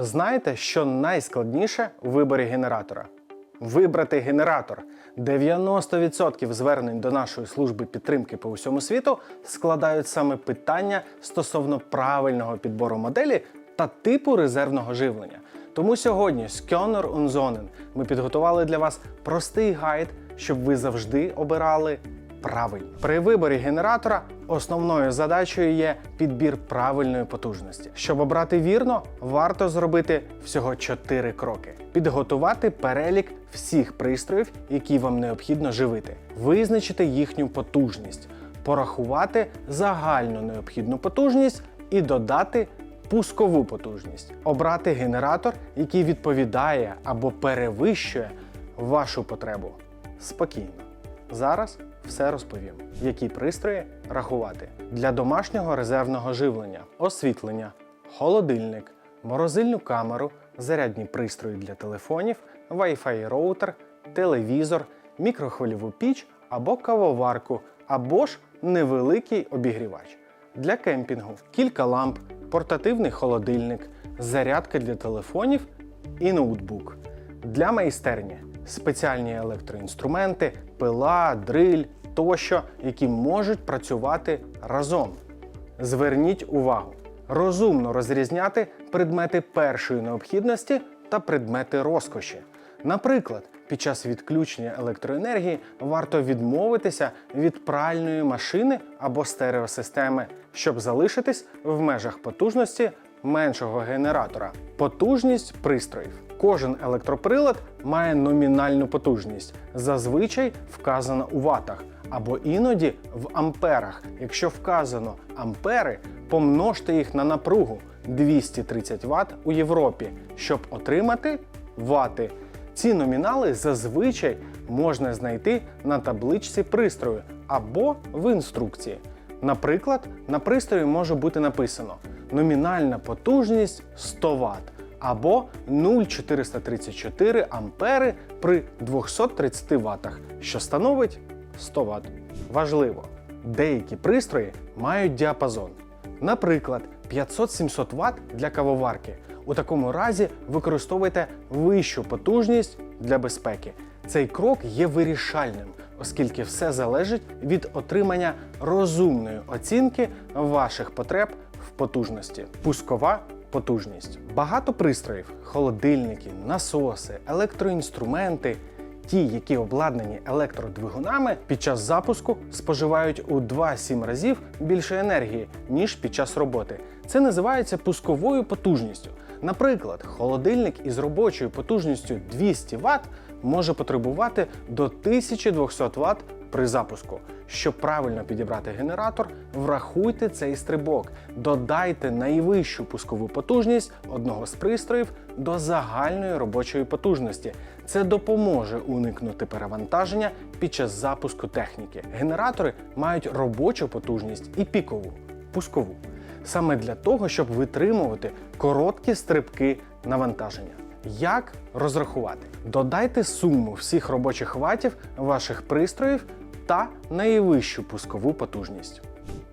Знаєте, що найскладніше у виборі генератора? Вибрати генератор. 90% звернень до нашої служби підтримки по усьому світу складають саме питання стосовно правильного підбору моделі та типу резервного живлення. Тому сьогодні з und Sonnen ми підготували для вас простий гайд, щоб ви завжди обирали правильно. При виборі генератора основною задачею є підбір правильної потужності. Щоб обрати вірно, варто зробити всього 4 кроки: підготувати перелік всіх пристроїв, які вам необхідно живити, визначити їхню потужність, порахувати загальну необхідну потужність і додати пускову потужність, обрати генератор, який відповідає або перевищує вашу потребу. Спокійно. Зараз все розповім, які пристрої рахувати для домашнього резервного живлення, освітлення, холодильник, морозильну камеру, зарядні пристрої для телефонів, Wi-Fi роутер, телевізор, мікрохвильову піч або кавоварку, або ж невеликий обігрівач. Для кемпінгу кілька ламп, портативний холодильник, зарядка для телефонів і ноутбук. Для майстерні спеціальні електроінструменти, пила, дриль тощо, які можуть працювати разом. Зверніть увагу, розумно розрізняти предмети першої необхідності та предмети розкоші. Наприклад, під час відключення електроенергії варто відмовитися від пральної машини або стереосистеми, щоб залишитись в межах потужності меншого генератора. Потужність пристроїв. Кожен електроприлад має номінальну потужність, зазвичай вказана у ватах, або іноді в амперах. Якщо вказано ампери, помножте їх на напругу 230 Вт у Європі, щоб отримати вати. Ці номінали зазвичай можна знайти на табличці пристрою або в інструкції. Наприклад, на пристрої може бути написано номінальна потужність 100 Вт або 0,434 ампери при 230 Вт, що становить 100 Вт. Важливо, деякі пристрої мають діапазон. Наприклад, 500-700 Вт для кавоварки. У такому разі використовуйте вищу потужність для безпеки. Цей крок є вирішальним, оскільки все залежить від отримання розумної оцінки ваших потреб в потужності. Пускова потужність. Багато пристроїв, холодильники, насоси, електроінструменти. Ті, які обладнані електродвигунами, під час запуску споживають у 2-7 разів більше енергії, ніж під час роботи. Це називається пусковою потужністю. Наприклад, холодильник із робочою потужністю 200 Вт може потребувати до 1200 Вт при запуску. Щоб правильно підібрати генератор, врахуйте цей стрибок, додайте найвищу пускову потужність одного з пристроїв до загальної робочої потужності. Це допоможе уникнути перевантаження під час запуску техніки. Генератори мають робочу потужність і пікову пускову. Саме для того, щоб витримувати короткі стрибки навантаження. Як розрахувати? Додайте суму всіх робочих ватів ваших пристроїв та найвищу пускову потужність.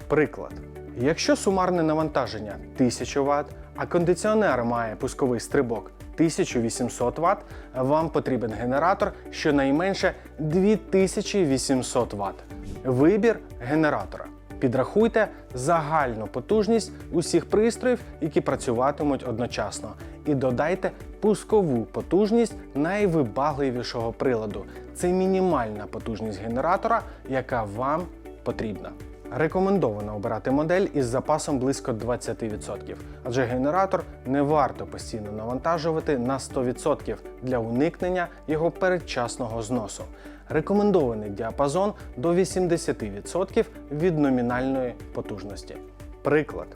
Приклад. Якщо сумарне навантаження 1000 Вт, а кондиціонер має пусковий стрибок 1800 Вт, вам потрібен генератор щонайменше 2800 Вт. Вибір генератора. Підрахуйте загальну потужність усіх пристроїв, які працюватимуть одночасно, і додайте пускову потужність найвибагливішого приладу. Це мінімальна потужність генератора, яка вам потрібна. Рекомендовано обирати модель із запасом близько 20%, адже генератор не варто постійно навантажувати на 100% для уникнення його передчасного зносу. Рекомендований діапазон до 80% від номінальної потужності. Приклад.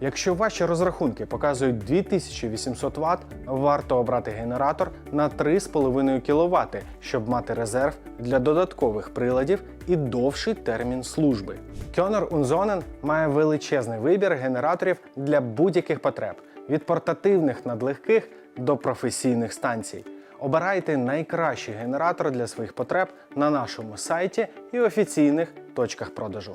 Якщо ваші розрахунки показують 2800 Вт, варто обрати генератор на 3,5 кВт, щоб мати резерв для додаткових приладів і довший термін служби. Und Sonnen має величезний вибір генераторів для будь-яких потреб від портативних надлегких до професійних станцій. Обирайте найкращий генератор для своїх потреб на нашому сайті і офіційних точках продажу.